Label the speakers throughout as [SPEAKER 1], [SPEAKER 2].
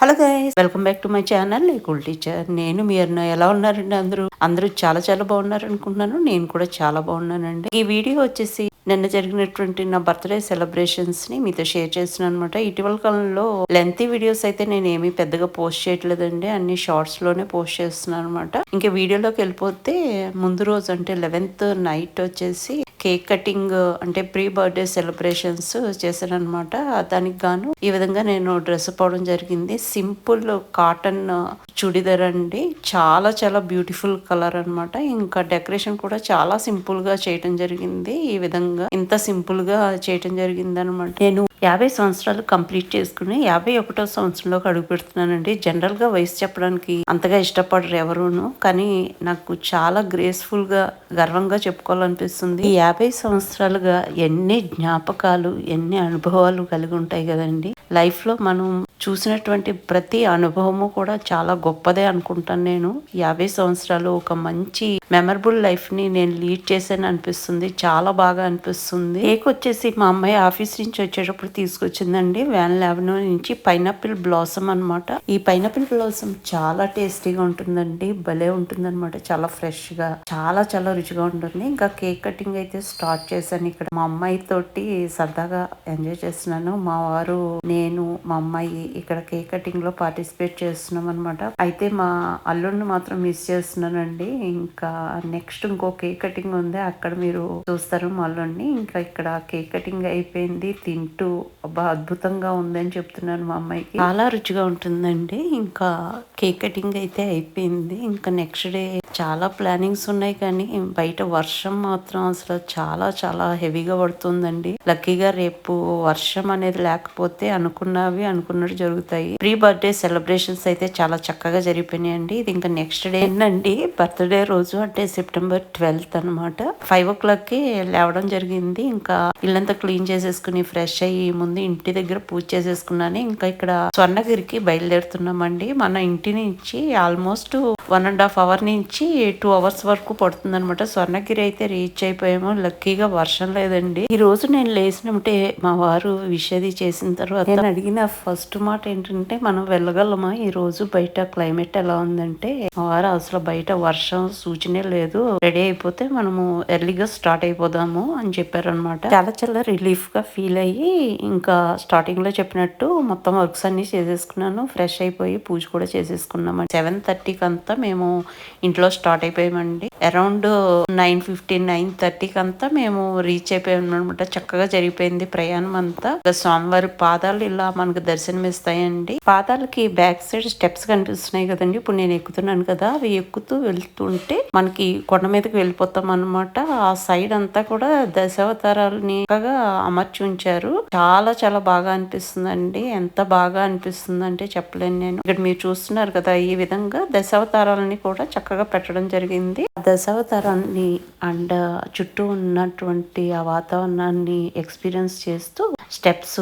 [SPEAKER 1] Hello guys welcome back to my channel. లేకుల్ teacher. నేను మీరు ఎలా ఉన్నారండి అందరూ? అందరూ చాలా చాలా బాగున్నారు అనుకుంటున్నాను నేను కూడా చాలా బాగున్నానండి. ఈ వీడియో వచ్చేసి నిన్న జరిగినటువంటి నా బర్త్డే సెలబ్రేషన్స్ని మీతో షేర్ చేస్తున్నాను అనమాట ఇటీవల కాలంలో లెంతీ వీడియోస్ అయితే నేను ఏమీ పెద్దగా పోస్ట్ చేయట్లేదండి. అన్ని షార్ట్స్లోనే పోస్ట్ చేస్తున్నాను అనమాట ఇంకా వీడియోలోకి వెళ్ళిపోతే ముందు రోజు అంటే లెవెన్త్ నైట్ వచ్చేసి కేక్ కటింగ్ అంటే ప్రీ బర్త్డే సెలబ్రేషన్స్ చేశానమాట దానికి గాను ఈ విధంగా నేను డ్రెస్ పోవడం జరిగింది. సింపుల్ కాటన్ చుడిదర్ అండి. చాలా చాలా బ్యూటిఫుల్ కలర్ అనమాట ఇంకా డెకరేషన్ కూడా చాలా సింపుల్గా చేయటం జరిగింది. ఈ విధంగా ఇంత సింపుల్గా చేయటం జరిగింది అనమాట నేను యాభై సంవత్సరాలు కంప్లీట్ చేసుకుని యాభై ఒకటో సంవత్సరంలోకి అడుగు పెడుతున్నానండి. జనరల్గా వయసు చెప్పడానికి అంతగా ఇష్టపడరు ఎవరును కానీ నాకు చాలా గ్రేస్ఫుల్గా గర్వంగా చెప్పుకోవాలనిపిస్తుంది. ఈ యాభై సంవత్సరాలుగా ఎన్ని జ్ఞాపకాలు ఎన్ని అనుభవాలు కలిగి ఉంటాయి కదండి. లైఫ్లో మనం చూసినటువంటి ప్రతి అనుభవము కూడా చాలా గొప్పదే అనుకుంటాను నేను. యాభై సంవత్సరాలు ఒక మంచి మెమరబుల్ లైఫ్ని నేను లీడ్ చేశాను అనిపిస్తుంది. చాలా బాగా అనిపిస్తుంది. కేక్ వచ్చేసి మా అమ్మాయి ఆఫీస్ నుంచి వచ్చేటప్పుడు తీసుకొచ్చిందండి. వ్యాన్ లెవెన్ నుంచి పైనాపిల్ బ్లాసమ్ అనమాట ఈ పైనాపిల్ బ్లాసమ్ చాలా టేస్టీగా ఉంటుందండి. భలే ఉంటుంది అనమాట చాలా ఫ్రెష్గా చాలా చాలా రుచిగా ఉంటుంది. ఇంకా కేక్ కటింగ్ అయితే స్టార్ట్ చేశాను ఇక్కడ. మా అమ్మాయి తోటి సరదాగా ఎంజాయ్ చేస్తున్నాను. మా వారు నేను మా అమ్మాయి ఇక్కడ కేక్ కటింగ్లో పార్టిసిపేట్ చేస్తున్నాం అనమాట అయితే మా అల్లుడిని మాత్రం మిస్ చేస్తున్నానండి. ఇంకా నెక్స్ట్ ఇంకో కేక్ కటింగ్ ఉంది. అక్కడ మీరు చూస్తారు మా అల్లుడిని. ఇంకా ఇక్కడ కేక్ కటింగ్ అయిపోయింది. తింటూ అబ్బా అద్భుతంగా ఉంది అని చెప్తున్నాను మా అమ్మాయికి. చాలా రుచిగా ఉంటుందండి. ఇంకా కేక్ కటింగ్ అయితే అయిపోయింది. ఇంకా నెక్స్ట్ డే చాలా ప్లానింగ్స్ ఉన్నాయి కానీ బయట వర్షం మాత్రం అసలు చాలా చాలా హెవీగా పడుతుందండి. లక్కీగా రేపు వర్షం అనేది లేకపోతే అనుకున్నవి అనుకున్నట్టు జరుగుతాయి. ప్రీ బర్త్డే సెలబ్రేషన్స్ అయితే చాలా చక్కగా జరిగిపోయినాయండి. ఇది ఇంకా నెక్స్ట్ డే ఏంటండి బర్త్డే రోజు అంటే సెప్టెంబర్ ట్వెల్త్ అనమాట ఫైవ్ ఓ క్లాక్కి లేవడం జరిగింది. ఇంకా ఇల్లంతా క్లీన్ చేసేసుకుని ఫ్రెష్ అయ్యి ముందు ఇంటి దగ్గర పూజ చేసేసుకున్నాను. ఇంకా ఇక్కడ స్వర్ణగిరికి బయలుదేరుతున్నామండి. మన ఇంటి నుంచి almost one and half hour నుంచి టూ అవర్స్ వరకు పడుతుంది అనమాట స్వర్ణగిరి అయితే రీచ్ అయిపోయాము. లక్కీగా వర్షం లేదండి. ఈ రోజు నేను లేచినట్టే మా వారు విషది చేసిన తర్వాత నేను అడిగిన ఫస్ట్ మాట ఏంటంటే మనం వెళ్ళగలమా? ఈ రోజు బయట క్లైమేట్ ఎలా ఉందంటే మా వారు అసలు బయట వర్షం సూచనే లేదు. రెడీ అయిపోతే మనము ఎర్లీగా స్టార్ట్ అయిపోదాము అని చెప్పారు అనమాట చాలా చాలా రిలీఫ్గా ఫీల్ అయ్యి ఇంకా స్టార్టింగ్లో చెప్పినట్టు మొత్తం వర్క్స్ అన్ని చేసేసుకున్నాను. ఫ్రెష్ అయిపోయి పూజ కూడా చేసేసుకున్నాము సెవెన్ థర్టీకి అంతా మేము ఇంట్లో స్టార్ట్ అయిపోయామండి. అరౌండ్ నైన్ ఫిఫ్టీన్ నైన్ థర్టీకి అంతా మేము రీచ్ అయిపోయాం అనమాట చక్కగా జరిగిపోయింది ప్రయాణం అంతా. స్వామివారి పాదాలు ఇలా మనకు దర్శనమిస్తాయండి. పాదాలకి బ్యాక్ సైడ్ స్టెప్స్ కనిపిస్తున్నాయి కదండి. ఇప్పుడు నేను ఎక్కుతున్నాను కదా అవి ఎక్కుతూ వెళ్తుంటే మనకి కొండ మీదకి వెళ్ళిపోతాం అనమాట ఆ సైడ్ అంతా కూడా దశావతారాలని అమర్చి ఉంచారు. చాలా చాలా బాగా అనిపిస్తుందండి. ఎంత బాగా అనిపిస్తుంది అంటే చెప్పలేను నేను. ఇక్కడ మీరు చూస్తున్నారు కదా ఈ విధంగా దశావతారాలని కూడా చక్కగా పెట్టడం జరిగింది. దశావతారాన్ని అండ్ చుట్టూ ఉన్నటువంటి ఆ వాతావరణాన్ని ఎక్స్పీరియన్స్ చేస్తూ స్టెప్స్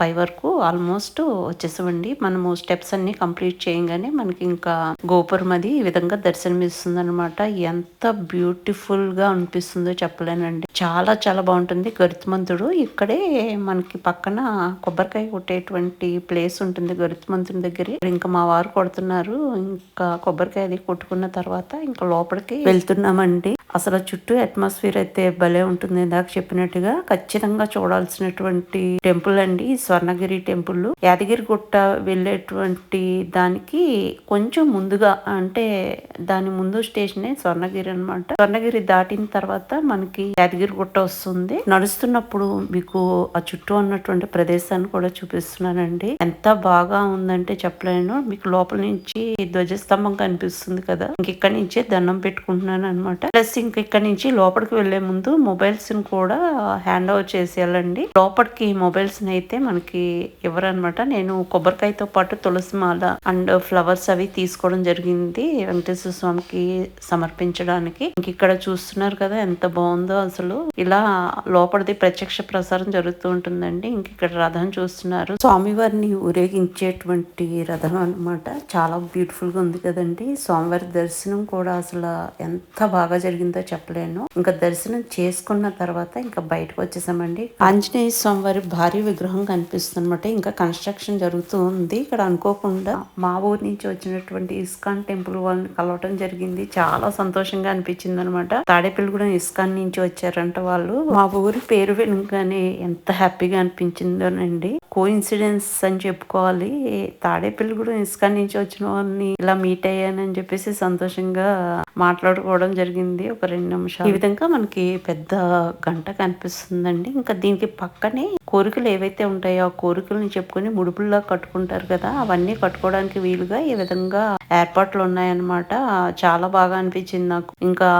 [SPEAKER 1] పై వరకు ఆల్మోస్ట్ వచ్చేసామండి. మనము స్టెప్స్ అన్ని కంప్లీట్ చేయగానే మనకి ఇంకా గోపురం అది ఈ విధంగా దర్శనమిస్తుంది అనమాట ఎంత బ్యూటిఫుల్గా అనిపిస్తుందో చెప్పలేనండి. చాలా చాలా బాగుంటుంది. గరుత్మంతుడు ఇక్కడే మనకి పక్కన కొబ్బరికాయ కొట్టేటువంటి ప్లేస్ ఉంటుంది గరుత్మంతుడి దగ్గర. ఇంకా మా వారు కొడుతున్నారు. ఇంకా కొబ్బరికాయ అది కొట్టుకున్న తర్వాత ఇంకా లోపలికి వెళ్తున్నామండి అసలు చుట్టూ అట్మాస్ఫియర్ అయితే భలే ఉంటుంది. ఇందాక చెప్పినట్టుగా ఖచ్చితంగా చూడాల్సినటువంటి టెంపుల్ అండి. స్వర్ణగిరి టెంపుల్ యాదగిరి గుట్ట వెళ్ళేటువంటి దానికి కొంచెం ముందుగా అంటే దాని ముందు స్టేషనే స్వర్ణగిరి అనమాట స్వర్ణగిరి దాటిన తర్వాత మనకి యాదగిరి గుట్ట వస్తుంది. నడుస్తున్నప్పుడు మీకు ఆ చుట్టూ ఉన్నటువంటి ప్రదేశాన్ని కూడా చూపిస్తున్నానండి. ఎంత బాగా ఉందంటే చెప్పలేను. మీకు లోపల నుంచి ధ్వజస్తంభం కనిపిస్తుంది కదా. ఇంక ఇక్కడ నుంచే దండం పెట్టుకుంటున్నాను అనమాట ప్లస్ సింక్ ఇక్కడ నుంచి లోపలికి వెళ్ళే ముందు మొబైల్స్ కూడా హ్యాండ్ ఓవర్ చేసేయాలండి. లోపలికి మొబైల్స్ అయితే మనకి ఎవరనమాట నేను కొబ్బరికాయతో పాటు తులసి మాల అండ్ ఫ్లవర్స్ అవి తీసుకోవడం జరిగింది వెంకటేశ్వర స్వామికి సమర్పించడానికి. ఇక్కడ చూస్తున్నారు కదా ఎంత బాగుందో అసలు. ఇలా లోపలిది ప్రత్యక్ష ప్రసారం జరుగుతూ ఉంటుందండి. ఇంక ఇక్కడ రథం చూస్తున్నారు. స్వామివారిని ఊరేగించేటువంటి రథం అనమాట చాలా బ్యూటిఫుల్గా ఉంది కదండి. స్వామివారి దర్శనం కూడా అసలు ఎంత బాగా జరిగింది అనిపించిందో చెప్పలేను. ఇంకా దర్శనం చేసుకున్న తర్వాత ఇంకా బయటకు వచ్చేసామండి. ఆంజనేయ స్వామి వారి భారీ విగ్రహం కనిపిస్తుంది అనమాట ఇంకా కన్స్ట్రక్షన్ జరుగుతూ ఉంది. ఇక్కడ అనుకోకుండా మా ఊరి నుంచి వచ్చినటువంటి ఇస్కాన్ టెంపుల్ వాళ్ళని కలవటం జరిగింది. చాలా సంతోషంగా అనిపించింది అనమాట తాడేపల్లిగూడెం ఇస్కాన్ నుంచి వచ్చారంట వాళ్ళు. మా ఊరి పేరు వినగానే ఎంత హ్యాపీగా అనిపించిందోనండి. కో ఇన్సిడెన్స్ అని చెప్పుకోవాలి. తాడేపల్లిగూడెం ఇస్కాన్ నుంచి వచ్చిన వాళ్ళని ఇలా మీట్ అయ్యానని చెప్పేసి సంతోషంగా మాట్లాడుకోవడం జరిగింది ఒక రెండు నిమిషాలు. ఈ విధంగా మనకి పెద్ద గంట కనిపిస్తుందండి. ఇంకా దీనికి పక్కనే కోరికలు ఏవైతే ఉంటాయో ఆ కోరికలను చెప్పుకొని ముడుపుల్లా కట్టుకుంటారు కదా అవన్నీ కట్టుకోవడానికి వీలుగా ఈ విధంగా ఏర్పాట్లు ఉన్నాయన్నమాట. చాలా బాగా అనిపించింది నాకు. ఇంకా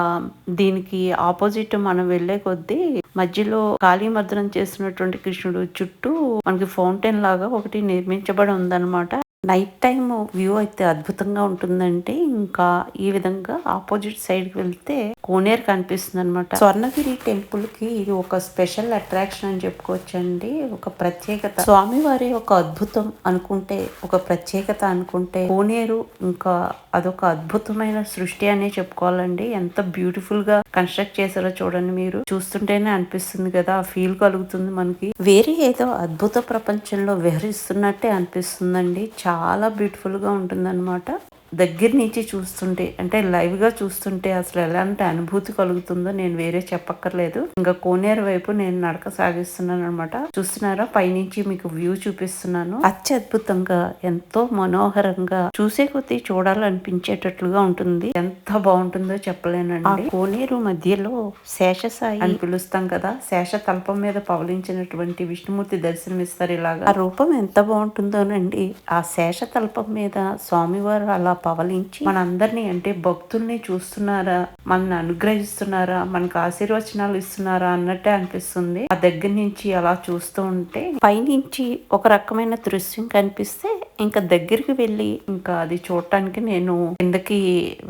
[SPEAKER 1] దీనికి ఆపోజిట్ మనం వెళ్ళే కొద్దీ మధ్యలో కాళీమర్దనం చేసినటువంటి కృష్ణుడు చుట్టూ మనకి ఫౌంటైన్ లాగా ఒకటి నిర్మించబడి ఉందన్నమాట. నైట్ టైం వ్యూ అయితే అద్భుతంగా ఉంటుందంటే ఇంకా ఈ విధంగా ఆపోజిట్ సైడ్కి వెళ్తే కోనేరు కనిపిస్తుంది అనమాట స్వర్ణగిరి టెంపుల్కి ఇది ఒక స్పెషల్ అట్రాక్షన్ అని చెప్పుకోవచ్చండి. ఒక ప్రత్యేకత. స్వామివారి ఒక అద్భుతం అనుకుంటే ఒక ప్రత్యేకత అనుకుంటే కోనేరు ఇంకా అదొక అద్భుతమైన సృష్టి అనే చెప్పుకోవాలండి. ఎంత బ్యూటిఫుల్గా కన్స్ట్రక్ట్ చేశారో చూడండి మీరు. చూస్తుంటేనే అనిపిస్తుంది కదా ఆ ఫీల్ కలుగుతుంది మనకి. వేరే ఏదో అద్భుత ప్రపంచంలో విహరిస్తున్నట్టే అనిపిస్తుందండి. చాలా బ్యూటిఫుల్గా ఉంటుందన్నమాట. దగ్గర నుంచి చూస్తుంటే అంటే లైవ్గా చూస్తుంటే అసలు ఎలాంటి అనుభూతి కలుగుతుందో నేను వేరే చెప్పక్కర్లేదు. ఇంకా కోనేరు వైపు నేను నడక సాగిస్తున్నాను అనమాట చూస్తున్నారా? పైనుంచి మీకు వ్యూ చూపిస్తున్నాను. అత్యద్భుతంగా ఎంతో మనోహరంగా చూసే కొద్దీ చూడాలనిపించేటట్లుగా ఉంటుంది. ఎంత బాగుంటుందో చెప్పలేనండి. ఆ కోనేరు మధ్యలో శేషసాయి అని పిలుస్తాం కదా? శేష తల్పం మీద పవలించినటువంటి విష్ణుమూర్తి దర్శనమిస్తారు ఇలాగా. ఆ రూపం ఎంత బాగుంటుందోనండి. ఆ శేష తల్పం మీద స్వామివారు అలా పవలించి మనందరినీ అంటే భక్తుల్ని చూస్తున్నారా? మనల్ని అనుగ్రహిస్తున్నారా? మనకు ఆశీర్వచనాలు ఇస్తున్నారా అన్నట్టే అనిపిస్తుంది. ఆ దగ్గర నుంచి అలా చూస్తూ ఉంటే పైనుంచి ఒక రకమైన దృశ్యం కనిపిస్తే ఇంకా దగ్గరికి వెళ్ళి ఇంకా అది చూడటానికి నేను కిందకి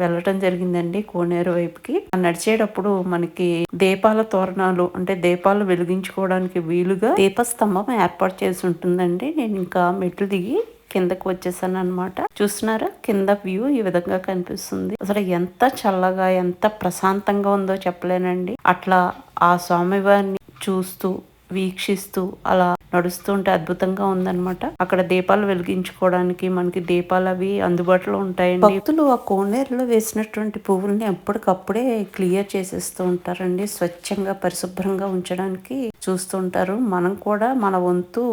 [SPEAKER 1] వెళ్ళటం జరిగిందండి కోనేరు వైపుకి. నడిచేటప్పుడు మనకి దీపాల తోరణాలు అంటే దీపాలు వెలిగించుకోవడానికి వీలుగా దీపస్తంభం ఏర్పాటు చేసి ఉంటుందండి. నేను ఇంకా మెట్లు దిగి కిందకు వచ్చేసాను అనమాట చూస్తున్నారా? కింద వ్యూ ఈ విధంగా కనిపిస్తుంది. అసలు ఎంత చల్లగా ఎంత ప్రశాంతంగా ఉందో చెప్పలేనండి. అట్లా ఆ స్వామివారిని చూస్తూ వీక్షిస్తూ అలా నడుస్తూ ఉంటే అద్భుతంగా ఉందన్నమాట. అక్కడ దీపాలు వెలిగించుకోవడానికి మనకి దీపాలు అవి అందుబాటులో ఉంటాయండి. భక్తులు ఆ కోనేరులో వేసినటువంటి పువ్వుల్ని ఎప్పటికప్పుడే క్లియర్ చేసేస్తూ ఉంటారండి. స్వచ్ఛంగా పరిశుభ్రంగా ఉంచడానికి చూస్తుంటారు మనం కూడా మన వంతు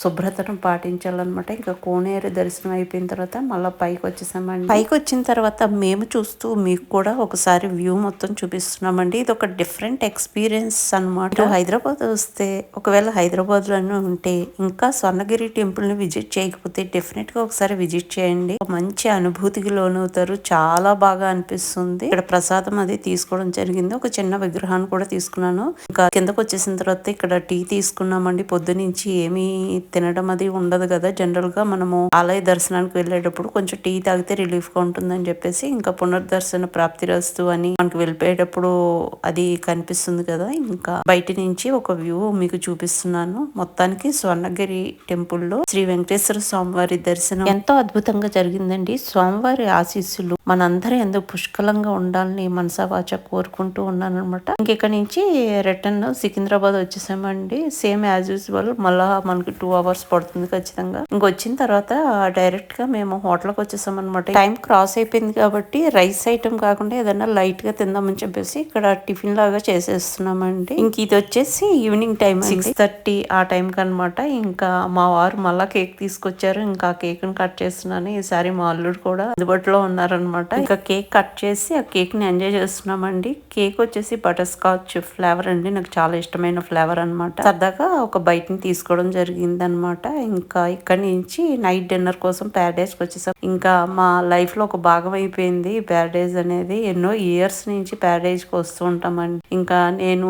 [SPEAKER 1] శుభ్రతను పాటించాలన్నమాట. ఇంకా కోనేరు దర్శనం అయిపోయిన తర్వాత మళ్ళీ పైకి వచ్చేసామండి. పైకి వచ్చిన తర్వాత మేము చూస్తూ మీకు కూడా ఒకసారి వ్యూ మొత్తం చూపిస్తున్నామండి. ఇది ఒక డిఫరెంట్ ఎక్స్పీరియన్స్ అనమాట హైదరాబాద్ వస్తే ఒకవేళ హైదరాబాద్లోనే ఉంటే ఇంకా స్వర్ణగిరి టెంపుల్ని విజిట్ చేయకపోతే డెఫినెట్గా ఒకసారి విజిట్ చేయండి. మంచి అనుభూతికి లోనవుతారు. చాలా బాగా అనిపిస్తుంది. ఇక్కడ ప్రసాదం అది తీసుకోవడం జరిగింది. ఒక చిన్న విగ్రహాన్ని కూడా తీసుకున్నాను. ఇంకా కిందకు వచ్చేసిన తర్వాత ఇక్కడ టీ తీసుకున్నామండి. పొద్దు నుంచి ఏమీ తినడం అది ఉండదు కదా. జనరల్గా మనము ఆలయ దర్శనానికి వెళ్ళేటప్పుడు కొంచెం టీ తాగితే రిలీఫ్గా ఉంటుందని చెప్పేసి ఇంకా పునర్దర్శన ప్రాప్తి రస్తు అని మనకు వెళ్ళిపోయేటప్పుడు అది కనిపిస్తుంది కదా. ఇంకా బయట నుంచి ఒక వ్యూ మీకు చూపిస్తున్నాను. మొత్తానికి స్వర్ణగిరి టెంపుల్లో శ్రీ వెంకటేశ్వర స్వామివారి దర్శనం ఎంతో అద్భుతంగా జరిగిందండి. స్వామివారి ఆశీస్సులు మనందరూ ఎంతో పుష్కలంగా ఉండాలని మనసావాచ కోరుకుంటూ ఉన్నాను అనమాట ఇంకెక్కడి నుంచి రిటర్న్ సికింద్రాబాద్ వచ్చేసామండి. Same as usual. మళ్ళా మనకి టూ అవర్స్ పడుతుంది ఖచ్చితంగా. ఇంకొచ్చిన తర్వాత డైరెక్ట్గా మేము హోటల్కి వచ్చేసాం అనమాట టైం క్రాస్ అయిపోయింది కాబట్టి రైస్ ఐటమ్ కాకుండా ఏదైనా లైట్గా తిందామని చెప్పేసి ఇక్కడ టిఫిన్ లాగా చేసేస్తున్నామండి. ఇంక ఇది వచ్చేసి ఈవినింగ్ టైం సిక్స్ థర్టీ ఆ టైం కనమాట ఇంకా మా వారు మళ్ళా కేక్ తీసుకొచ్చారు. ఇంకా కేక్ని కట్ చేస్తున్నాను. ఈసారి మా అల్లుడు కూడా అందుబాటులో ఉన్నారనమాట ఇంకా కేక్ కట్ చేసి ఆ కేక్ని ఎంజాయ్ చేస్తున్నామండి. కేక్ వచ్చేసి బటర్ స్కాచ్ ఫ్లేవర్ అండి. నాకు చాలా ఇష్టమైన ఫ్లేవర్ అనమాట సరదాగా ఒక బయటని తీసుకోవడం జరిగింది. అయిందనమాట ఇంకా ఇక్కడి నుంచి నైట్ డిన్నర్ కోసం ప్యారడైజ్కి వచ్చేసాం. ఇంకా మా లైఫ్లో ఒక భాగం అయిపోయింది. ప్యారడైజ్ అనేది ఎన్నో ఇయర్స్ నుంచి ప్యారడైజ్కి వస్తూ ఉంటామండి. ఇంకా నేను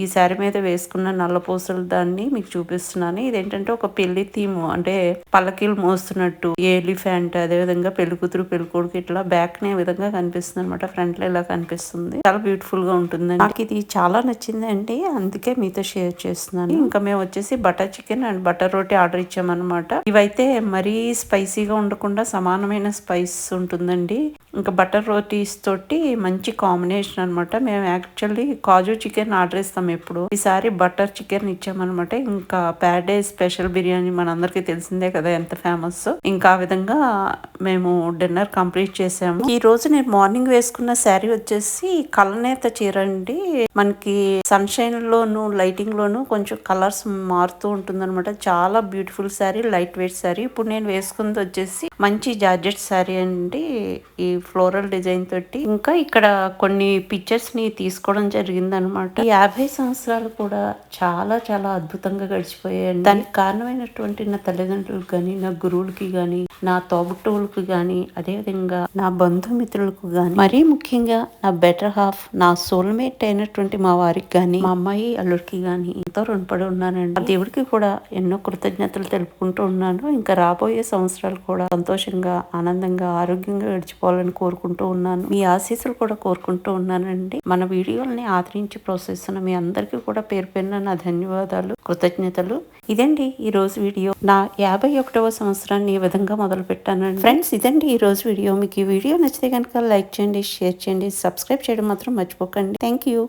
[SPEAKER 1] ఈ శారీ మీద వేసుకున్న నల్ల పూసలు దాన్ని మీకు చూపిస్తున్నాను. ఇదేంటంటే ఒక పెళ్ళి థీమ్ అంటే పల్లకీలు మోస్తున్నట్టు. ఎలిఫెంట్ అదే విధంగా పెళ్ళి కూతురు పెళ్ళి కొడుకు ఇట్లా బ్యాక్ నే విధంగా కనిపిస్తుంది అనమాట ఫ్రంట్లో ఇలా కనిపిస్తుంది. చాలా బ్యూటిఫుల్గా ఉంటుంది నాకు ఇది చాలా నచ్చిందండి. అందుకే మీతో షేర్ చేస్తున్నాను. ఇంకా మేము వచ్చేసి butter chicken and butter butter roti order ఇచ్చామన్నమాట. ఇవైతే మరీ స్పైసీగా ఉండకుండా సమానమైన స్పైస్ ఉంటుందండి. ఇంకా బటర్ రోటీస్ తోటి మంచి కాంబినేషన్ అనమాట మేము యాక్చువల్లీ కాజు చికెన్ ఆర్డర్ ఇస్తాం ఎప్పుడు. ఈసారి బటర్ చికెన్ ఇచ్చామన్నమాట. ఇంకా ప్యారడైజ్ స్పెషల్ బిర్యానీ మనందరికీ తెలిసిందే కదా ఎంత ఫేమస్. ఇంకా ఆ విధంగా మేము డిన్నర్ కంప్లీట్ చేసాము. ఈ రోజు నేను మార్నింగ్ వేసుకున్న శారీ వచ్చేసి కలనేత చీర అండి. మనకి సన్షైన్ లోను లైటింగ్ లోను కొంచెం కలర్స్ మారుతూ ఉంటుంది చాలా beautiful sari light weight sari ఇప్పుడు నేను వేసుకుంది వచ్చేసి మంచి జార్జెట్ శారీ అండి. ఈ ఫ్లోరల్ డిజైన్ తోటి. ఇంకా ఇక్కడ కొన్ని పిక్చర్స్ని తీసుకోవడం జరిగింది అనమాట యాభై సంవత్సరాలు కూడా చాలా చాలా అద్భుతంగా గడిచిపోయాయండి. దానికి కారణమైనటువంటి నా తల్లిదండ్రులకు కానీ నా గురువులకి కానీ నా తోబుట్టువులకు కానీ అదేవిధంగా నా బంధుమిత్రులకు కానీ మరీ ముఖ్యంగా నా బెటర్ హాఫ్ నా సోల్మేట్ అయినటువంటి మా వారికి కానీ మా అమ్మాయి అల్లుడికి కానీ ఎంతో రుణపడి ఉన్నానండి. దేవుడికి కూడా ఎన్నో కృతజ్ఞతలు తెలుపుకుంటూ ఉన్నాను. ఇంకా రాబోయే సంవత్సరాలు కూడా సంతోషంగా ఆనందంగా ఆరోగ్యంగా గడిచిపోవాలని కోరుకుంటూ ఉన్నాను. మీ ఆశీస్సులు కూడా కోరుకుంటూ ఉన్నానండి. మన వీడియోల్ని ఆదరించి ప్రోత్సహిస్తున్న మీ అందరికీ కూడా పేరు పేరున నా ధన్యవాదాలు కృతజ్ఞతలు. ఇదండి ఈ రోజు వీడియో. నా యాభై ఒకటవ సంవత్సరాన్ని ఈ విధంగా మొదలు పెట్టానండి ఫ్రెండ్స్ ఇదండి ఈ రోజు వీడియో. మీకు ఈ వీడియో నచ్చితే కనుక లైక్ చేయండి షేర్ చేయండి సబ్స్క్రైబ్ చేయడం మాత్రం మర్చిపోకండి. Thank you